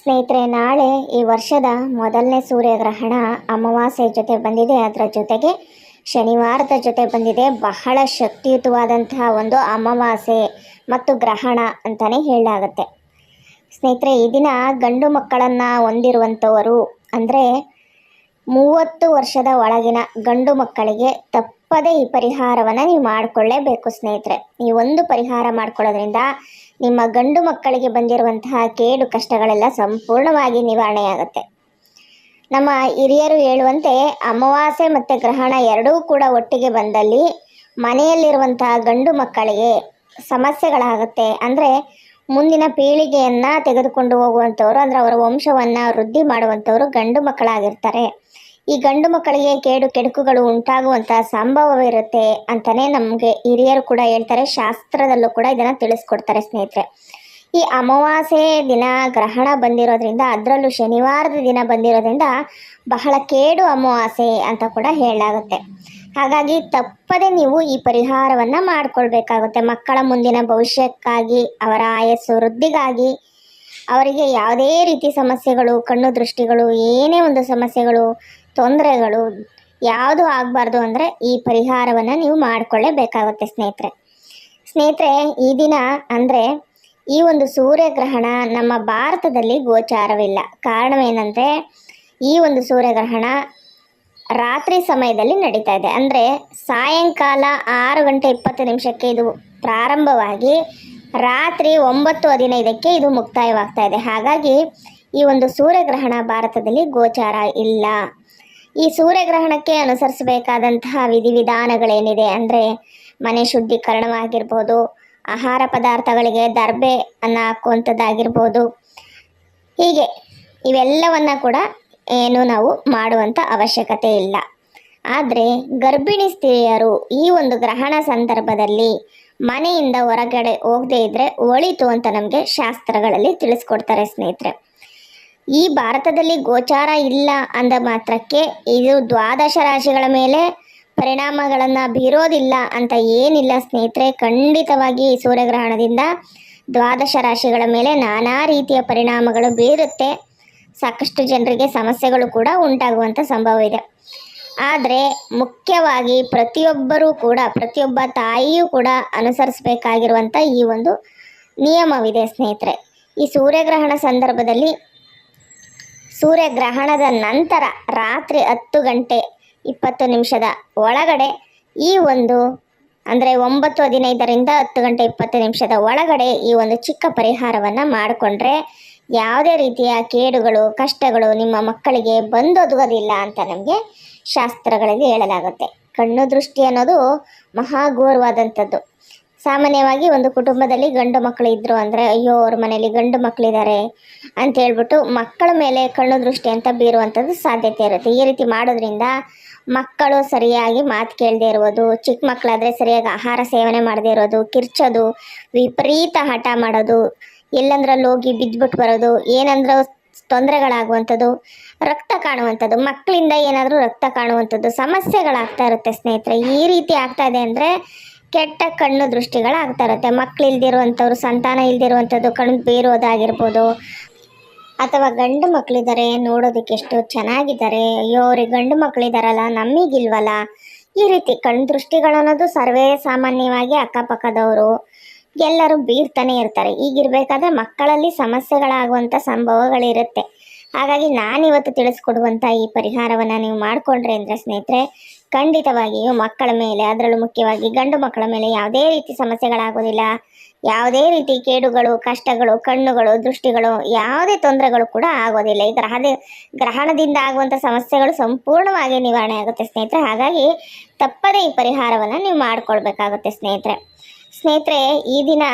ಸ್ನೇಹಿತರೆ, ನಾಳೆ ಈ ವರ್ಷದ ಮೊದಲನೇ ಸೂರ್ಯಗ್ರಹಣ ಅಮಾವಾಸ್ಯೆ ಜೊತೆ ಬಂದಿದೆ. ಅದರ ಜೊತೆಗೆ ಶನಿವಾರದ ಜೊತೆ ಬಂದಿದೆ. ಬಹಳ ಶಕ್ತಿಯುತವಾದಂತಹ ಒಂದು ಅಮಾವಾಸ್ಯೆ ಮತ್ತು ಗ್ರಹಣ ಅಂತಲೇ ಹೇಳಲಾಗುತ್ತೆ. ಸ್ನೇಹಿತರೆ, ಈ ದಿನ ಗಂಡು ಮಕ್ಕಳನ್ನು ಹೊಂದಿರುವಂಥವರು ಅಂದರೆ ಮೂವತ್ತು ವರ್ಷದ ಒಳಗಿನ ಗಂಡು ಮಕ್ಕಳಿಗೆ ತಪ್ಪದೇ ಈ ಪರಿಹಾರವನ್ನು ನೀವು ಮಾಡಿಕೊಳ್ಳೇಬೇಕು, ಸ್ನೇಹಿತರೆ. ಈ ಒಂದು ಪರಿಹಾರ ಮಾಡ್ಕೊಳ್ಳೋದ್ರಿಂದ ನಿಮ್ಮ ಗಂಡು ಮಕ್ಕಳಿಗೆ ಬಂದಿರುವಂತಹ ಕೇಡು ಕಷ್ಟಗಳೆಲ್ಲ ಸಂಪೂರ್ಣವಾಗಿ ನಿವಾರಣೆಯಾಗುತ್ತೆ. ನಮ್ಮ ಹಿರಿಯರು ಹೇಳುವಂತೆ ಅಮಾವಾಸ್ಯೆ ಮತ್ತು ಗ್ರಹಣ ಎರಡೂ ಕೂಡ ಒಟ್ಟಿಗೆ ಬಂದಲ್ಲಿ ಮನೆಯಲ್ಲಿರುವಂತಹ ಗಂಡು ಮಕ್ಕಳಿಗೆ ಸಮಸ್ಯೆಗಳಾಗುತ್ತೆ. ಅಂದರೆ ಮುಂದಿನ ಪೀಳಿಗೆಯನ್ನು ತೆಗೆದುಕೊಂಡು ಹೋಗುವಂಥವ್ರು, ಅಂದರೆ ಅವರ ವಂಶವನ್ನು ವೃದ್ಧಿ ಮಾಡುವಂಥವ್ರು ಗಂಡು ಮಕ್ಕಳಾಗಿರ್ತಾರೆ. ಈ ಗಂಡು ಮಕ್ಕಳಿಗೆ ಕೇಡು ಕೆಡುಕುಗಳು ಉಂಟಾಗುವಂತಹ ಸಂಭವವಿರುತ್ತೆ ಅಂತಲೇ ನಮಗೆ ಹಿರಿಯರು ಕೂಡ ಹೇಳ್ತಾರೆ, ಶಾಸ್ತ್ರದಲ್ಲೂ ಕೂಡ ಇದನ್ನ ತಿಳಿಸ್ಕೊಡ್ತಾರೆ ಸ್ನೇಹಿತರೆ. ಈ ಅಮಾವಾಸ್ಯೆ ದಿನ ಗ್ರಹಣ ಬಂದಿರೋದ್ರಿಂದ, ಅದರಲ್ಲೂ ಶನಿವಾರದ ದಿನ ಬಂದಿರೋದ್ರಿಂದ ಬಹಳ ಕೇಡು ಅಮಾವಾಸ್ಯೆ ಅಂತ ಕೂಡ ಹೇಳಲಾಗುತ್ತೆ. ಹಾಗಾಗಿ ತಪ್ಪದೆ ನೀವು ಈ ಪರಿಹಾರವನ್ನು ಮಾಡ್ಕೊಳ್ಬೇಕಾಗುತ್ತೆ. ಮಕ್ಕಳ ಮುಂದಿನ ಭವಿಷ್ಯಕ್ಕಾಗಿ, ಅವರ ಆಯಸ್ಸು ವೃದ್ಧಿಗಾಗಿ ಅವರಿಗೆ ಯಾವುದೇ ರೀತಿ ಸಮಸ್ಯೆಗಳು, ಕಣ್ಣು ದೃಷ್ಟಿಗಳು, ಏನೇ ಒಂದು ಸಮಸ್ಯೆಗಳು, ತೊಂದರೆಗಳು ಯಾವುದು ಆಗಬಾರ್ದು ಅಂದರೆ ಈ ಪರಿಹಾರವನ್ನು ನೀವು ಮಾಡಿಕೊಳ್ಳೇಬೇಕಾಗುತ್ತೆ ಸ್ನೇಹಿತರೆ. ಸ್ನೇಹಿತರೆ, ಈ ದಿನ ಅಂದರೆ ಈ ಒಂದು ಸೂರ್ಯಗ್ರಹಣ ನಮ್ಮ ಭಾರತದಲ್ಲಿ ಗೋಚಾರವಿಲ್ಲ. ಕಾರಣವೇನೆಂದರೆ ಈ ಒಂದು ಸೂರ್ಯಗ್ರಹಣ ರಾತ್ರಿ ಸಮಯದಲ್ಲಿ ನಡೀತಾ ಇದೆ. ಅಂದರೆ ಸಾಯಂಕಾಲ ಆರು ಗಂಟೆ ಇಪ್ಪತ್ತು ನಿಮಿಷಕ್ಕೆ ಇದು ಪ್ರಾರಂಭವಾಗಿ ರಾತ್ರಿ ಒಂಬತ್ತು ಹದಿನೈದಕ್ಕೆ ಇದು ಮುಕ್ತಾಯವಾಗ್ತಾ ಇದೆ. ಹಾಗಾಗಿ ಈ ಒಂದು ಸೂರ್ಯಗ್ರಹಣ ಭಾರತದಲ್ಲಿ ಗೋಚಾರ ಇಲ್ಲ. ಈ ಸೂರ್ಯಗ್ರಹಣಕ್ಕೆ ಅನುಸರಿಸಬೇಕಾದಂತಹ ವಿಧಿವಿಧಾನಗಳೇನಿದೆ ಅಂದರೆ ಮನೆ ಶುದ್ಧೀಕರಣವಾಗಿರ್ಬೋದು, ಆಹಾರ ಪದಾರ್ಥಗಳಿಗೆ ದರ್ಬೆ ಅನ್ನ ಹಾಕುವಂಥದ್ದಾಗಿರ್ಬೋದು ಹೀಗೆ ಇವೆಲ್ಲವನ್ನು ಕೂಡ ಏನು ನಾವು ಮಾಡುವಂಥ ಅವಶ್ಯಕತೆ ಇಲ್ಲ. ಆದರೆ ಗರ್ಭಿಣಿ ಸ್ತ್ರೀಯರು ಈ ಒಂದು ಗ್ರಹಣ ಸಂದರ್ಭದಲ್ಲಿ ಮನೆಯಿಂದ ಹೊರಗಡೆ ಹೋಗದೇ ಇದ್ದರೆ ಒಳಿತು ಅಂತ ನಮಗೆ ಶಾಸ್ತ್ರಗಳಲ್ಲಿ ತಿಳಿಸ್ಕೊಡ್ತಾರೆ ಸ್ನೇಹಿತರೆ. ಈ ಭಾರತದಲ್ಲಿ ಗೋಚಾರ ಇಲ್ಲ ಅಂದ ಮಾತ್ರಕ್ಕೆ ಇದು ದ್ವಾದಶ ರಾಶಿಗಳ ಮೇಲೆ ಪರಿಣಾಮಗಳನ್ನು ಬೀರೋದಿಲ್ಲ ಅಂತ ಏನಿಲ್ಲ ಸ್ನೇಹಿತರೆ. ಖಂಡಿತವಾಗಿ ಈ ಸೂರ್ಯಗ್ರಹಣದಿಂದ ದ್ವಾದಶ ರಾಶಿಗಳ ಮೇಲೆ ನಾನಾ ರೀತಿಯ ಪರಿಣಾಮಗಳು ಬೀರುತ್ತೆ. ಸಾಕಷ್ಟು ಜನರಿಗೆ ಸಮಸ್ಯೆಗಳು ಕೂಡ ಉಂಟಾಗುವಂಥ ಸಂಭವ ಇದೆ. ಆದರೆ ಮುಖ್ಯವಾಗಿ ಪ್ರತಿಯೊಬ್ಬರೂ ಕೂಡ, ಪ್ರತಿಯೊಬ್ಬ ತಾಯಿಯೂ ಕೂಡ ಅನುಸರಿಸಬೇಕಾಗಿರುವಂಥ ಈ ಒಂದು ನಿಯಮವಿದೆ ಸ್ನೇಹಿತರೆ. ಈ ಸೂರ್ಯಗ್ರಹಣ ಸಂದರ್ಭದಲ್ಲಿ ಸೂರ್ಯಗ್ರಹಣದ ನಂತರ ರಾತ್ರಿ ಹತ್ತು ಗಂಟೆ ಇಪ್ಪತ್ತು ನಿಮಿಷದ ಒಳಗಡೆ ಈ ಒಂದು, ಅಂದರೆ ಒಂಬತ್ತು ಹದಿನೈದರಿಂದ ಹತ್ತು ಗಂಟೆ ಇಪ್ಪತ್ತು ನಿಮಿಷದ ಒಳಗಡೆ ಈ ಒಂದು ಚಿಕ್ಕ ಪರಿಹಾರವನ್ನು ಮಾಡಿಕೊಂಡ್ರೆ ಯಾವುದೇ ರೀತಿಯ ಕೇಡುಗಳು, ಕಷ್ಟಗಳು ನಿಮ್ಮ ಮಕ್ಕಳಿಗೆ ಬಂದೊದಗೋದಿಲ್ಲ ಅಂತ ನಮಗೆ ಶಾಸ್ತ್ರಗಳಲ್ಲಿ ಹೇಳಲಾಗುತ್ತೆ. ಕಣ್ಣು ದೃಷ್ಟಿ ಅನ್ನೋದು ಮಹಾಘೋರವಾದಂಥದ್ದು. ಸಾಮಾನ್ಯವಾಗಿ ಒಂದು ಕುಟುಂಬದಲ್ಲಿ ಗಂಡು ಮಕ್ಕಳು ಇದ್ದರು ಅಂದರೆ, ಅಯ್ಯೋ, ಅವ್ರ ಮನೇಲಿ ಗಂಡು ಮಕ್ಕಳಿದ್ದಾರೆ ಅಂತ ಹೇಳ್ಬಿಟ್ಟು ಮಕ್ಕಳ ಮೇಲೆ ಕಣ್ಣು ದೃಷ್ಟಿ ಅಂತ ಬೀರುವಂಥದ್ದು ಸಾಧ್ಯತೆ ಇರುತ್ತೆ. ಈ ರೀತಿ ಮಾಡೋದ್ರಿಂದ ಮಕ್ಕಳು ಸರಿಯಾಗಿ ಮಾತು ಕೇಳದೆ ಇರೋದು ಚಿಕ್ಕ ಮಕ್ಕಳಾದರೆ ಸರಿಯಾಗಿ ಆಹಾರ ಸೇವನೆ ಮಾಡದೇ ಇರೋದು, ಕಿರ್ಚೋದು, ವಿಪರೀತ ಹಠ ಮಾಡೋದು ಎಲ್ಲಂದ್ರಲ್ಲಿ ಹೋಗಿ ಬಿದ್ದುಬಿಟ್ಟು ಬರೋದು, ಏನಂದ್ರೆ ತೊಂದರೆಗಳಾಗುವಂಥದ್ದು, ರಕ್ತ ಕಾಣುವಂಥದ್ದು, ಮಕ್ಕಳಿಂದ ಏನಾದರೂ ರಕ್ತ ಕಾಣುವಂಥದ್ದು ಸಮಸ್ಯೆಗಳಾಗ್ತಾ ಇರುತ್ತೆ ಸ್ನೇಹಿತರೆ. ಈ ರೀತಿ ಆಗ್ತಾ ಇದೆ ಅಂದರೆ ಕೆಟ್ಟ ಕಣ್ಣು ದೃಷ್ಟಿಗಳಾಗ್ತಾ ಇರುತ್ತೆ. ಮಕ್ಕಳು ಇಲ್ದಿರುವಂಥವ್ರು ಸಂತಾನ ಇಲ್ದಿರುವಂಥದ್ದು, ಕಣ್ಣು ಬೀರೋದಾಗಿರ್ಬೋದು, ಅಥವಾ ಗಂಡು ಮಕ್ಕಳಿದ್ದಾರೆ ನೋಡೋದಕ್ಕೆ ಎಷ್ಟು ಚೆನ್ನಾಗಿದ್ದಾರೆ, ಅಯ್ಯೋ ಅವ್ರಿಗೆ ಗಂಡು ಮಕ್ಕಳಿದಾರಲ್ಲ ನಮಗಿಲ್ವಲ್ಲ? ಈ ರೀತಿ ಕಣ್ಣು ದೃಷ್ಟಿಗಳನ್ನೋದು ಸರ್ವೇ ಸಾಮಾನ್ಯವಾಗಿ ಅಕ್ಕಪಕ್ಕದವರು ಎಲ್ಲರೂ ಬೀರ್ತಾನೆ ಇರ್ತಾರೆ. ಈಗಿರ್ಬೇಕಾದ್ರೆ ಮಕ್ಕಳಲ್ಲಿ ಸಮಸ್ಯೆಗಳಾಗುವಂಥ ಸಂಭವಗಳಿರುತ್ತೆ. ಹಾಗಾಗಿ ನಾನಿವತ್ತು ತಿಳಿಸ್ಕೊಡುವಂಥ ಈ ಪರಿಹಾರವನ್ನು ನೀವು ಮಾಡಿಕೊಂಡ್ರೆ ಅಂದರೆ ಸ್ನೇಹಿತರೆ, ಖಂಡಿತವಾಗಿಯೂ ಮಕ್ಕಳ ಮೇಲೆ, ಅದರಲ್ಲೂ ಮುಖ್ಯವಾಗಿ ಗಂಡು ಮಕ್ಕಳ ಮೇಲೆ ಯಾವುದೇ ರೀತಿ ಸಮಸ್ಯೆಗಳಾಗೋದಿಲ್ಲ ಯಾವುದೇ ರೀತಿ ಕೇಡುಗಳು, ಕಷ್ಟಗಳು, ಕಣ್ಣುಗಳು, ದೃಷ್ಟಿಗಳು, ಯಾವುದೇ ತೊಂದರೆಗಳು ಕೂಡ ಆಗೋದಿಲ್ಲ. ಈ ಗ್ರಹದ ಗ್ರಹಣದಿಂದ ಆಗುವಂಥ ಸಮಸ್ಯೆಗಳು ಸಂಪೂರ್ಣವಾಗಿ ನಿವಾರಣೆ ಆಗುತ್ತೆ ಸ್ನೇಹಿತರೆ. ಹಾಗಾಗಿ ತಪ್ಪದೇ ಈ ಪರಿಹಾರವನ್ನು ನೀವು ಮಾಡಿಕೊಳ್ಬೇಕಾಗುತ್ತೆ ಸ್ನೇಹಿತರೆ. ಸ್ನೇಹಿತರೆ, ಈ ದಿನ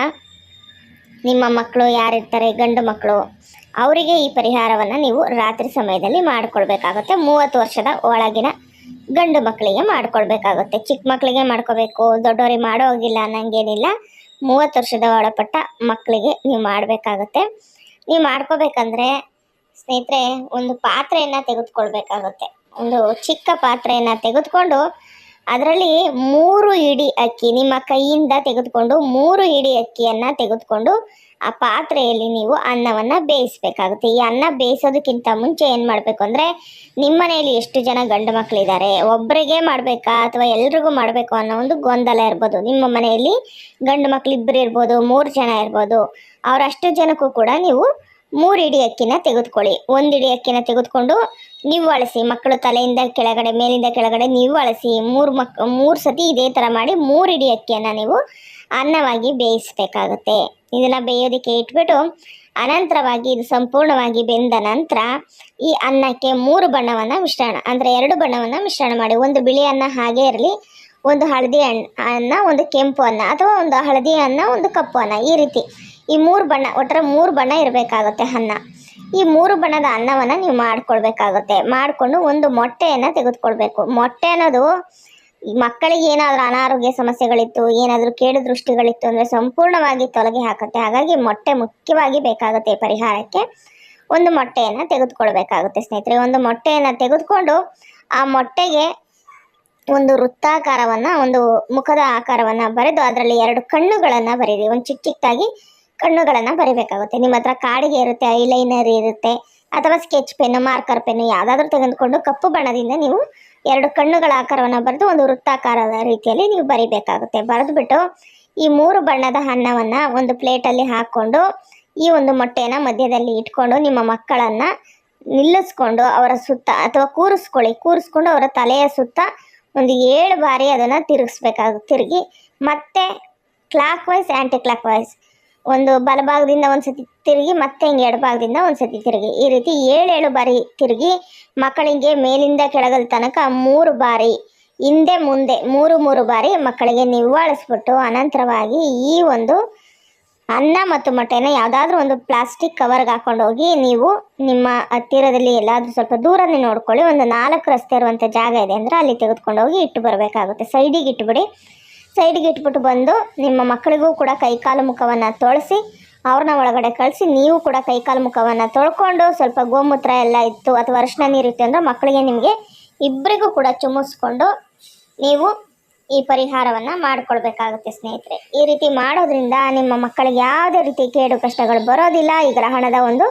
ನಿಮ್ಮ ಮಕ್ಕಳು ಯಾರಿರ್ತಾರೆ, ಗಂಡು ಮಕ್ಕಳು, ಅವರಿಗೆ ಈ ಪರಿಹಾರವನ್ನು ನೀವು ರಾತ್ರಿ ಸಮಯದಲ್ಲಿ ಮಾಡಿಕೊಳ್ಬೇಕಾಗುತ್ತೆ. ಮೂವತ್ತು ವರ್ಷದ ಒಳಗಿನ ಗಂಡು ಮಕ್ಕಳಿಗೆ ಮಾಡಿಕೊಳ್ಬೇಕಾಗುತ್ತೆ. ಚಿಕ್ಕ ಮಕ್ಕಳಿಗೆ ಮಾಡ್ಕೋಬೇಕು, ದೊಡ್ಡವರಿಗೆ ಮಾಡೋ ಹೋಗಿಲ್ಲ ಅನ್ನಂಗೇನಿಲ್ಲ. ಮೂವತ್ತು ವರ್ಷದ ಒಳಪಟ್ಟ ಮಕ್ಕಳಿಗೆ ನೀವು ಮಾಡಬೇಕಾಗುತ್ತೆ. ನೀವು ಮಾಡ್ಕೋಬೇಕಂದ್ರೆ ಸ್ನೇಹಿತರೆ, ಒಂದು ಪಾತ್ರೆಯನ್ನು ತೆಗೆದುಕೊಳ್ಬೇಕಾಗುತ್ತೆ. ಒಂದು ಚಿಕ್ಕ ಪಾತ್ರೆಯನ್ನು ತೆಗೆದುಕೊಂಡು ಅದರಲ್ಲಿ ಮೂರು ಇಡಿ ಅಕ್ಕಿ ನಿಮ್ಮ ಕೈಯಿಂದ ತೆಗೆದುಕೊಂಡು ಮೂರು ಇಡಿ ಅಕ್ಕಿಯನ್ನು ತೆಗೆದುಕೊಂಡು ಆ ಪಾತ್ರೆಯಲ್ಲಿ ನೀವು ಅನ್ನವನ್ನು ಬೇಯಿಸಬೇಕಾಗುತ್ತೆ. ಈ ಅನ್ನ ಬೇಯಿಸೋದಕ್ಕಿಂತ ಮುಂಚೆ ಏನು ಮಾಡಬೇಕು ಅಂದರೆ ನಿಮ್ಮ ಮನೆಯಲ್ಲಿ ಎಷ್ಟು ಜನ ಗಂಡು ಮಕ್ಕಳಿದ್ದಾರೆ ಒಬ್ಬರಿಗೆ ಮಾಡಬೇಕಾ ಅಥವಾ ಎಲ್ರಿಗೂ ಮಾಡಬೇಕು ಅನ್ನೋ ಒಂದು ಗೊಂದಲ ಇರ್ಬೋದು. ನಿಮ್ಮ ಮನೆಯಲ್ಲಿ ಗಂಡು ಮಕ್ಕಳು ಇಬ್ಬರು ಇರ್ಬೋದು, ಮೂರು ಜನ ಇರ್ಬೋದು, ಅವರಷ್ಟು ಜನಕ್ಕೂ ಕೂಡ ನೀವು ಮೂರು ಇಡಿ ಅಕ್ಕಿನ ತೆಗೆದುಕೊಳ್ಳಿ. ಒಂದು ಇಡಿ ಅಕ್ಕಿನ ತೆಗೆದುಕೊಂಡು ನೀವು ಅಳಿಸಿ ಮಕ್ಕಳು ತಲೆಯಿಂದ ಕೆಳಗಡೆ, ಮೇಲಿಂದ ಕೆಳಗಡೆ ನೀವು ಅಳಿಸಿ ಮೂರು ಮಕ್, ಮೂರು ಸತಿ ಇದೇ ಥರ ಮಾಡಿ ಮೂರು ಇಡೀ ಅಕ್ಕಿಯನ್ನು ನೀವು ಅನ್ನವಾಗಿ ಬೇಯಿಸಬೇಕಾಗುತ್ತೆ. ಇದನ್ನು ಬೇಯೋದಕ್ಕೆ ಇಟ್ಬಿಟ್ಟು ಅನಂತರವಾಗಿ ಇದು ಸಂಪೂರ್ಣವಾಗಿ ಬೆಂದ ನಂತರ ಈ ಅನ್ನಕ್ಕೆ ಮೂರು ಬಣ್ಣವನ್ನು ಮಿಶ್ರಣ, ಅಂದರೆ ಎರಡು ಬಣ್ಣವನ್ನು ಮಿಶ್ರಣ ಮಾಡಿ, ಒಂದು ಬಿಳಿ ಅನ್ನ ಹಾಗೆ ಇರಲಿ, ಒಂದು ಹಳದಿ ಅನ್ನ, ಒಂದು ಕೆಂಪು ಅನ್ನ ಅಥವಾ ಒಂದು ಹಳದಿ ಅನ್ನ, ಒಂದು ಕಪ್ಪು ಅನ್ನ ಈ ರೀತಿ. ಈ ಮೂರು ಬಣ್ಣ, ಒಟ್ಟರೆ ಮೂರು ಬಣ್ಣ ಇರಬೇಕಾಗುತ್ತೆ ಅನ್ನ. ಈ ಮೂರು ಬಣ್ಣದ ಅನ್ನವನ್ನು ನೀವು ಮಾಡ್ಕೊಳ್ಬೇಕಾಗುತ್ತೆ. ಮಾಡಿಕೊಂಡು ಒಂದು ಮೊಟ್ಟೆಯನ್ನು ತೆಗೆದುಕೊಳ್ಬೇಕು. ಮೊಟ್ಟೆ ಅನ್ನೋದು ಮಕ್ಕಳಿಗೆ ಏನಾದರೂ ಅನಾರೋಗ್ಯ ಸಮಸ್ಯೆಗಳಿತ್ತು, ಏನಾದರೂ ಕೇಡು ದೃಷ್ಟಿಗಳಿತ್ತು ಅಂದರೆ ಸಂಪೂರ್ಣವಾಗಿ ತೊಲಗಿ ಹಾಕುತ್ತೆ. ಹಾಗಾಗಿ ಮೊಟ್ಟೆ ಮುಖ್ಯವಾಗಿ ಬೇಕಾಗುತ್ತೆ ಪರಿಹಾರಕ್ಕೆ. ಒಂದು ಮೊಟ್ಟೆಯನ್ನು ತೆಗೆದುಕೊಳ್ಬೇಕಾಗುತ್ತೆ ಸ್ನೇಹಿತರೆ. ಒಂದು ಮೊಟ್ಟೆಯನ್ನು ತೆಗೆದುಕೊಂಡು ಆ ಮೊಟ್ಟೆಗೆ ಒಂದು ವೃತ್ತಾಕಾರವನ್ನು, ಒಂದು ಮುಖದ ಆಕಾರವನ್ನು ಬರೆದು, ಅದರಲ್ಲಿ ಎರಡು ಕಣ್ಣುಗಳನ್ನು ಬರೀರಿ. ಒಂದು ಚಿಕ್ಕ ಚಿಕ್ಕದಾಗಿ ಕಣ್ಣುಗಳನ್ನು ಬರಿಬೇಕಾಗುತ್ತೆ. ನಿಮ್ಮ ಹತ್ರ ಕಾಡಿಗೆ ಇರುತ್ತೆ ಐಲೈನರ್ ಇರುತ್ತೆ, ಅಥವಾ ಸ್ಕೆಚ್ ಪೆನ್ನು ಮಾರ್ಕರ್ ಪೆನ್ನು ಯಾವುದಾದ್ರೂ ತೆಗೆದುಕೊಂಡು ಕಪ್ಪು ಬಣ್ಣದಿಂದ ನೀವು ಎರಡು ಕಣ್ಣುಗಳ ಆಕಾರವನ್ನು ಬರೆದು ಒಂದು ವೃತ್ತಾಕಾರದ ರೀತಿಯಲ್ಲಿ ನೀವು ಬರಿಬೇಕಾಗುತ್ತೆ. ಬರೆದುಬಿಟ್ಟು ಈ ಮೂರು ಬಣ್ಣದ ಅನ್ನವನ್ನು ಒಂದು ಪ್ಲೇಟಲ್ಲಿ ಹಾಕ್ಕೊಂಡು, ಈ ಒಂದು ಮೊಟ್ಟೆಯನ್ನು ಮಧ್ಯದಲ್ಲಿ ಇಟ್ಕೊಂಡು ನಿಮ್ಮ ಮಕ್ಕಳನ್ನು ನಿಲ್ಲಿಸ್ಕೊಂಡು ಅವರ ಸುತ್ತ ಅಥವಾ ಕೂರಿಸ್ಕೊಳ್ಳಿ. ಕೂರಿಸ್ಕೊಂಡು ಅವರ ತಲೆಯ ಸುತ್ತ ಒಂದು ಏಳು ಬಾರಿ ಅದನ್ನು ತಿರುಗಿಸ್ಬೇಕಾಗುತ್ತೆ. ತಿರುಗಿ ಮತ್ತೆ clockwise anticlockwise ಒಂದು ಬಲಭಾಗದಿಂದ ಒಂದು ಸತಿ ತಿರುಗಿ, ಮತ್ತೆ ಹಿಂಗೆ ಎಡಭಾಗದಿಂದ ಒಂದು ಸತಿ ತಿರುಗಿ. ಈ ರೀತಿ ಏಳೇಳು ಬಾರಿ ತಿರುಗಿ, ಮಕ್ಕಳಿಗೆ ಮೇಲಿಂದ ಕೆಳಗಲ್ ತನಕ ಮೂರು ಬಾರಿ, ಹಿಂದೆ ಮುಂದೆ ಮೂರು ಮೂರು ಬಾರಿ ಮಕ್ಕಳಿಗೆ ನಿವ್ವಾಳಿಸ್ಬಿಟ್ಟು ಅನಂತರವಾಗಿ ಈ ಒಂದು ಅನ್ನ ಮತ್ತು ಮೊಟ್ಟೆನ ಯಾವುದಾದ್ರೂ ಒಂದು ಪ್ಲಾಸ್ಟಿಕ್ ಕವರ್ಗೆ ಹಾಕೊಂಡು ಹೋಗಿ ನೀವು ನಿಮ್ಮ ಹತ್ತಿರದಲ್ಲಿ ಎಲ್ಲಾದರೂ ಸ್ವಲ್ಪ ದೂರನೇ ನೋಡ್ಕೊಳ್ಳಿ. ಒಂದು ನಾಲ್ಕು ರಸ್ತೆ ಇರುವಂಥ ಜಾಗ ಇದೆ ಅಂದರೆ ಅಲ್ಲಿ ತೆಗೆದುಕೊಂಡು ಹೋಗಿ ಇಟ್ಟು ಬರಬೇಕಾಗುತ್ತೆ. ಸೈಡಿಗೆ ಇಟ್ಬಿಡಿ. ಸೈಡ್ಗೆ ಇಟ್ಬಿಟ್ಟು ಬಂದು ನಿಮ್ಮ ಮಕ್ಕಳಿಗೂ ಕೂಡ ಕೈಕಾಲು ಮುಖವನ್ನು ತೊಳೆಸಿ, ಅವ್ರನ್ನ ಒಳಗಡೆ ಕಳಿಸಿ, ನೀವು ಕೂಡ ಕೈಕಾಲು ಮುಖವನ್ನು ತೊಳ್ಕೊಂಡು ಸ್ವಲ್ಪ ಗೋಮೂತ್ರ ಎಲ್ಲ ಇತ್ತು ಅಥವಾ ಅರಿಶಿನ ನೀರು ಇತ್ತು ಅಂದರೆ ಮಕ್ಕಳಿಗೆ ನಿಮಗೆ ಇಬ್ಬರಿಗೂ ಕೂಡ ಚುಮ್ಮಿಸ್ಕೊಂಡು ನೀವು ಈ ಪರಿಹಾರವನ್ನು ಮಾಡಿಕೊಳ್ಬೇಕಾಗುತ್ತೆ ಸ್ನೇಹಿತರೆ. ಈ ರೀತಿ ಮಾಡೋದ್ರಿಂದ ನಿಮ್ಮ ಮಕ್ಕಳಿಗೆ ಯಾವುದೇ ರೀತಿ ಕೇಡು ಕಷ್ಟಗಳು ಬರೋದಿಲ್ಲ, ಈ ಗ್ರಹಣದ ಒಂದು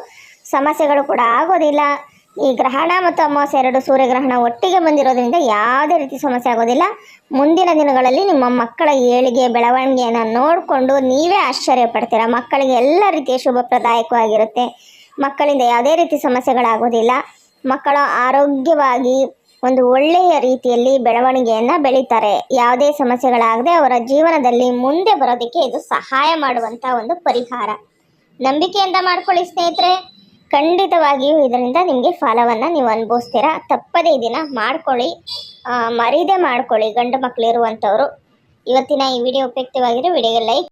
ಸಮಸ್ಯೆಗಳು ಕೂಡ ಆಗೋದಿಲ್ಲ. ಈ ಗ್ರಹಣ ಮತ್ತು ಅಮಾವಾಸ್ಯೆ ಎರಡು ಸೂರ್ಯಗ್ರಹಣ ಒಟ್ಟಿಗೆ ಬಂದಿರೋದ್ರಿಂದ ಯಾವುದೇ ರೀತಿ ಸಮಸ್ಯೆ ಆಗೋದಿಲ್ಲ. ಮುಂದಿನ ದಿನಗಳಲ್ಲಿ ನಿಮ್ಮ ಮಕ್ಕಳ ಏಳಿಗೆ, ಬೆಳವಣಿಗೆಯನ್ನು ನೋಡಿಕೊಂಡು ನೀವೇ ಆಶ್ಚರ್ಯ ಪಡ್ತೀರಾ? ಮಕ್ಕಳಿಗೆ ಎಲ್ಲ ರೀತಿಯ ಶುಭಪ್ರದಾಯಕವಾಗಿರುತ್ತೆ ಮಕ್ಕಳಿಂದ ಯಾವುದೇ ರೀತಿ ಸಮಸ್ಯೆಗಳಾಗೋದಿಲ್ಲ. ಮಕ್ಕಳ ಆರೋಗ್ಯವಾಗಿ ಒಂದು ಒಳ್ಳೆಯ ರೀತಿಯಲ್ಲಿ ಬೆಳವಣಿಗೆಯನ್ನು ಬೆಳೀತಾರೆ. ಯಾವುದೇ ಸಮಸ್ಯೆಗಳಾಗದೆ ಅವರ ಜೀವನದಲ್ಲಿ ಮುಂದೆ ಬರೋದಕ್ಕೆ ಇದು ಸಹಾಯ ಮಾಡುವಂಥ ಒಂದು ಪರಿಹಾರ. ನಂಬಿಕೆಯಿಂದ ಮಾಡ್ಕೊಳ್ಳಿ ಸ್ನೇಹಿತರೆ. ಖಂಡಿತವಾಗಿಯೂ ಇದರಿಂದ ನಿಮಗೆ ಫಲವನ್ನು ನೀವು ಅನುಭವಿಸ್ತೀರಾ? ತಪ್ಪದೇ ದಿನ ಮಾಡ್ಕೊಳ್ಳಿ. ಮರೀದೇ ಮರೀದೆ ಮಾಡ್ಕೊಳ್ಳಿ ಗಂಡು ಮಕ್ಕಳಿರುವಂಥವ್ರು ಇವತ್ತಿನ ಈ ವಿಡಿಯೋ ಉಪಯುಕ್ತವಾಗಿರೋ ವಿಡಿಯೋಗೆ ಲೈಕ್